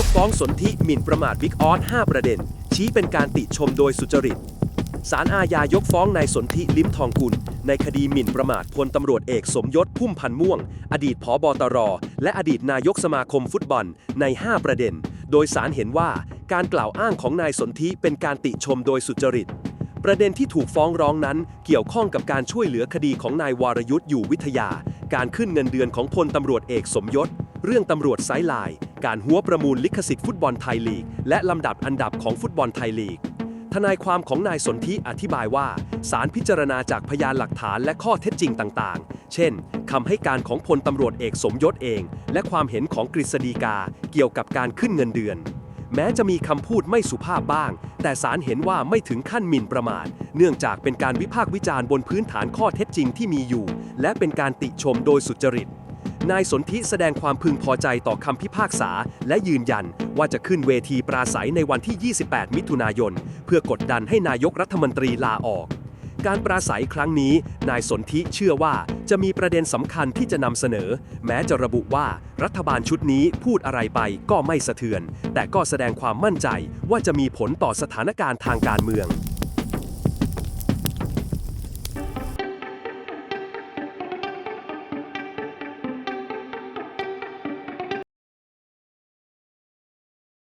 ยกฟ้องสนธิหมิ่นประมาทบิ๊กออส5ประเด็น ชี้เป็นการติชมโดยสุจริตศาลอาญายกฟ้องนายสนธิลิ้มทองกุล ในคดีหมิ่นประมาทพลตำรวจเอกสมยศพุ่มพันม่วง อดีตผอบอตร และอดีตนายกสมาคมฟุตบอลใน 5 ประเด็น โดยศาลเห็นว่าการกล่าวอ้างของนายสนธิเป็นการติชมโดยสุจริต ประเด็นที่ถูกฟ้องร้องนั้นเกี่ยวข้องกับการช่วยเหลือคดีของนายวรยุทธ์อยู่วิทยา การขึ้นเงินเดือนของพลตำรวจเอกสมยศ เรื่องตำรวจไซด์ไลน์ การหัวประมูลลิขสิทธิ์ฟุตบอลไทยลีก และลำดับอันดับของฟุตบอลไทยลีก ทนายความของนายสนธิอธิบายว่าศาลพิจารณาจากพยานหลักฐานและข้อเท็จจริงต่างๆ เช่นคำให้การของพลตำรวจเอกสมยศเอง และความเห็นของกฤษฎีกาเกี่ยวกับการขึ้นเงินเดือน แม้จะมีคำพูดไม่สุภาพบ้าง แต่ศาลเห็นว่าไม่ถึงขั้นหมิ่นประมาทเนื่องจากเป็นการวิพากษ์วิจารณ์บนพื้นฐานข้อเท็จจริงที่มีอยู่ และเป็นการติชมโดยสุจริต นายสนธิแสดงความพึงพอใจต่อคำพิพากษา และยืนยันว่าจะขึ้นเวทีปราศัยในวันที่ 28 มิถุนายน เพื่อกดดันให้นายกรัฐมนตรีลาออก การปราศัยครั้งนี้ นายสนธิเชื่อว่าจะมีประเด็นสำคัญที่จะนำเสนอ แม้จะระบุว่ารัฐบาลชุดนี้พูดอะไรไปก็ไม่สะเทือน แต่ก็แสดงความมั่นใจว่าจะมีผลต่อสถานการณ์ทางการเมือง